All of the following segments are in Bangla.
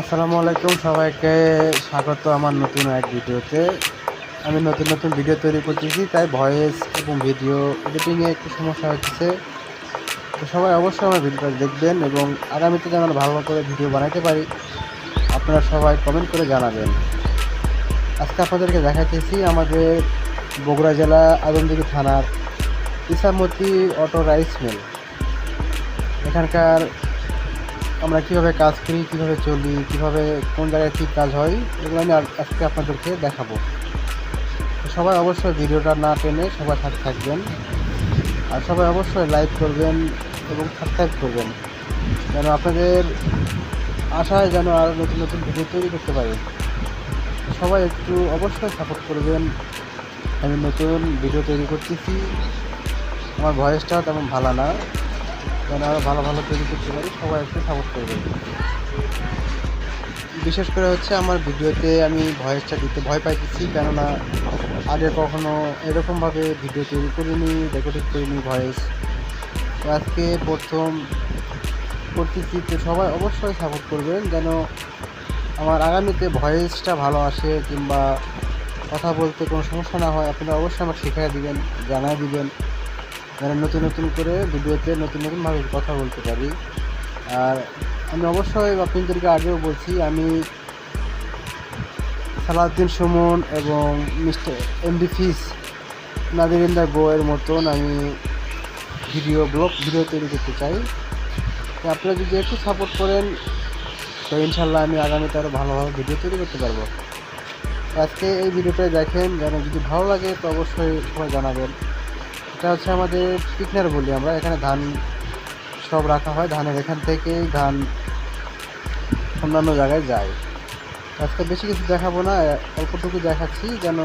আসসালামু আলাইকুম সবাইকে স্বাগত আমার নতুন এক ভিডিওতে। আমি নতুন নতুন ভিডিও তৈরি করতেছি, তাই ভয়েস এবং ভিডিও এডিটিংয়ে একটু সমস্যা হচ্ছে। তো সবাই অবশ্যই আমার ভিডিওটা দেখবেন এবং আগামীতে যেন ভালো করে ভিডিও বানাতে পারি, আপনারা সবাই কমেন্ট করে জানাবেন। আজকে আপনাদেরকে দেখাতেছি আমাদের বগুড়া জেলা আদমদিঘি থানার ইসামতি অটো রাইস মিল। এখানকার আমরা কীভাবে কাজ করি, কীভাবে চলি, কীভাবে কোন জায়গায় কী কাজ হয়, এগুলো আমি আজ- আজকে আপনাদেরকে দেখাবো। সবাই অবশ্যই ভিডিওটা না টেনে সবাই সাথে থাকবেন। আর সবাই অবশ্যই লাইক করবেন এবং সাবস্ক্রাইব করবেন, যেন আপনাদের আশায় যেন আরও নতুন নতুন ভিডিও তৈরি করতে পারি। সবাই একটু অবশ্যই সাপোর্ট করবেন। আমি নতুন ভিডিও তৈরি করতেছি। আমার ভয়েসটা তেমন ভালো না। যেন আরও ভালো ভালো তৈরি করতে পারি, সবাই একটু সাপোর্ট করবেন বিশেষ করে হচ্ছে আমার ভিডিওতে আমি ভয়েসটা দিতে ভয় পাইতেছি, কেননা আগে কখনো এরকমভাবে ভিডিও তৈরি করিনি রেকর্ডিং করিনি ভয়েস তো আজকে প্রথম করতেছি, তো সবাই অবশ্যই সাপোর্ট করবেন, যেন আমার আগামীতে ভয়েসটা ভালো আসে, কিংবা কথা বলতে কোনো সমস্যা না হয়, আপনারা অবশ্যই আমার শেখায় দিবেন জানাই দিবেন। যেন নতুন নতুন করে ভিডিওতে নতুন নতুনভাবে কথা বলতে পারি। আর আমি অবশ্যই আপনাদেরকে আগেও বলছি, আমি সালাউদ্দিন সুমন এবং মিস্টার এমডি ফিস নাদিরিন্দা গোয়ের মতন আমি ভিডিও ব্লগ, ভিডিও তৈরি করতে চাই। আপনারা যদি একটু সাপোর্ট করেন, তো ইনশাল্লাহ আমি আগামীতে আরও ভালোভাবে ভিডিও তৈরি করতে পারব। আজকে এই ভিডিওটা দেখেন, যেন যদি ভালো লাগে তো অবশ্যই সবাই জানাবেন। এটা হচ্ছে আমাদের পিকনার বলি আমরা। এখানে ধান সব রাখা হয়। ধানের এখান থেকেই ধান অন্যান্য জায়গায় যায়। আজকে বেশি কিছু দেখাবো না, অল্পটুকু দেখাচ্ছি যেন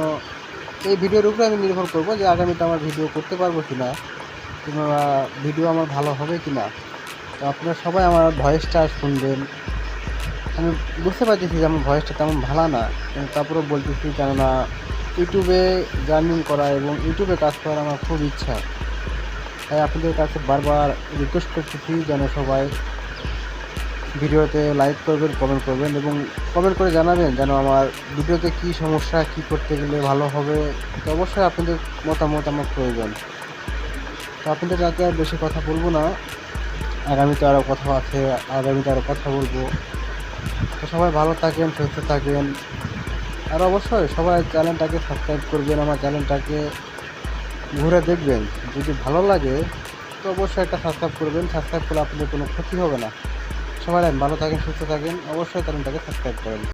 এই ভিডিওর উপরে আমি নির্ভর করব যে আগামীতে আমার ভিডিও করতে পারব কি না কিংবা ভিডিও আমার ভালো হবে কি না তো আপনারা সবাই আমার ভয়েসটা শুনবেন। আমি বুঝতে পারতেছি যে আমার ভয়েসটা তেমন ভালো না তারপরেও বলতেছি কেননা ইউটিউবে জার্নিং করা এবং ইউটিউবে কাজ করার আমার খুব ইচ্ছা। তাই আপনাদের কাছে বারবার রিকোয়েস্ট করতেছি যেন সবাই, ভিডিওতে লাইক করবেন কমেন্ট করবেন এবং কমেন্ট করে জানাবেন যেন আমার ভিডিওতে কী সমস্যা, কী করতে গেলে ভালো হবে। তো অবশ্যই আপনাদের মতামত আমার প্রয়োজন। তো আপনাদের কাছে আর বেশি কথা বলব না। আগামীতে আরও কথা আছে, আগামীতে আরও কথা বলব। তো সবাই ভালো থাকেন, সুস্থ থাকেন। আর অবশ্যই সবাই চ্যানেলটাকে সাবস্ক্রাইব করবেন, আমার চ্যানেলটাকে ঘুরে দেখবেন। যদি ভালো লাগে, তো অবশ্যই একটা সাবস্ক্রাইব করবেন। সাবস্ক্রাইব করলে আপনাদের কোনো ক্ষতি হবে না। সবাই ভালো থাকেন, সুস্থ থাকেন, অবশ্যই চ্যানেলটাকে সাবস্ক্রাইব করেন।